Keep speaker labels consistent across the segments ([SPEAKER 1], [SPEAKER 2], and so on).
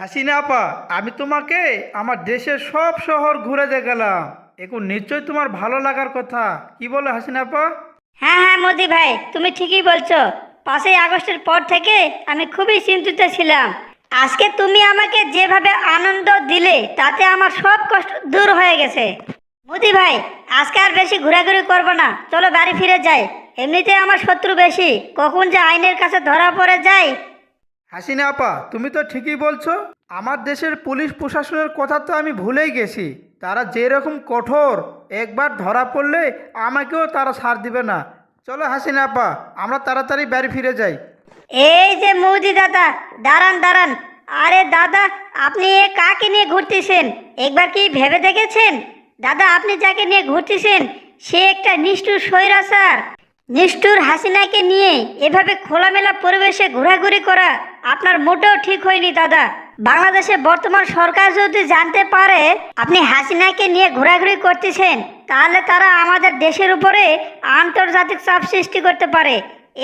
[SPEAKER 1] হাসিনা আপা, আমি তোমাকে আমার দেশের সব শহর ঘুরে দেখালাম। এখন নিশ্চয়ই তোমার ভালো লাগার কথা। কি বলে হাসিনা আপা?
[SPEAKER 2] হ্যাঁ হ্যাঁ মোদি ভাই, তুমি ঠিকই বলছো। পাঁচই আগস্টের পর থেকে আমি খুবই চিন্তিত ছিলাম। আজকে তুমি আমাকে যেভাবে আনন্দ দিলে, তাতে আমার সব কষ্ট দূর হয়ে গেছে। মোদি ভাই, আজকে আর বেশি ঘোরাঘুরি করব না। চলো বাড়ি ফিরে যাই। এমনিতে আমার শত্রু বেশি। কখন যে আইনের কাছে ধরা পড়ে যায়
[SPEAKER 1] হাসিনা আপা, তুমি তো ঠিকই বলছো। আমার দেশের পুলিশ প্রশাসনের কথা তো আমি ভুলেই গেছি। তারা যেরকম কঠোর, একবার ধরা পড়লে আমাকেও তারা ছাড় দিবে না। চলো হাসিনা আপা, আমরা তাড়াতাড়ি বাড়ি ফিরে যাই।
[SPEAKER 2] এই যে মৌদি দাদা, দাঁড়ান দাঁড়ান। আরে দাদা, আপনি এ কাকে নিয়ে ঘুরতেছেন? একবার কি ভেবে দেখেছেন? দাদা, আপনি যাকে নিয়ে ঘুরতেছেন, সে একটা নিষ্ঠুর স্বৈরাচার নিষ্ঠুর হাসিনাকে নিয়ে এভাবে খোলামেলা পরিবেশে ঘোরাঘুরি করা আপনার মোটেও ঠিক হয়নি, দাদা। বাংলাদেশে বর্তমান সরকার যদি জানতে পারে আপনি হাসিনাকে নিয়ে ঘোরাঘুরি করতেছেন, তাহলে তারা আমাদের দেশের উপরে আন্তর্জাতিক চাপ সৃষ্টি করতে পারে।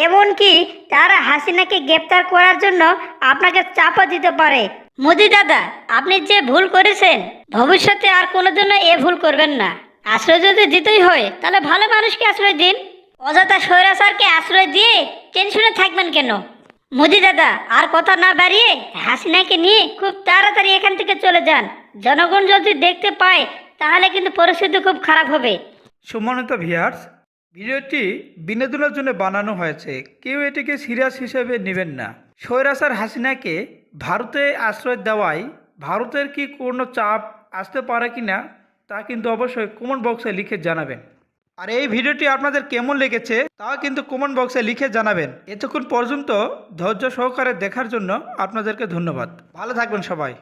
[SPEAKER 2] এমনকি তারা হাসিনাকে গ্রেপ্তার করার জন্য আপনাকে চাপও দিতে পারে। মোদি দাদা, আপনি যে ভুল করেছেন, ভবিষ্যতে আর কোনোদিনও এ ভুল করবেন না। আশ্রয় যদি দিতেই হয়, তাহলে ভালো মানুষকে আশ্রয় দিন। অযথা স্বৈরাচারকে আশ্রয় দিয়ে টেনশনে থাকবেন কেন? মোদি দাদা, আর কথা না বাড়িয়ে হাসিনাকে নিয়ে খুব তাড়াতাড়ি এখান থেকে চলে যান। জনগণ যদি দেখতে পায়, তাহলে কিন্তু পরিস্থিতি খুব খারাপ হবে।
[SPEAKER 1] সুমনিত ভিয়ার্স ভিডিওটি বিনোদনের জন্য বানানো হয়েছে। কেউ এটিকে সিরিয়াস হিসেবে নেবেন না। স্বৈরাচার হাসিনাকে ভারতে আশ্রয় দেওয়ায় ভারতের কি কোনো চাপ আসতে পারে কি না তা কিন্তু অবশ্যই কমেন্ট বক্সে লিখে জানাবেন। আর এই ভিডিওটি আপনাদের কেমন লেগেছে তা কিন্তু কমেন্ট বক্সে লিখে জানাবেন। এতক্ষণ পর্যন্ত ধৈর্য সহকারে দেখার জন্য আপনাদেরকে ধন্যবাদ। ভালো থাকবেন সবাই।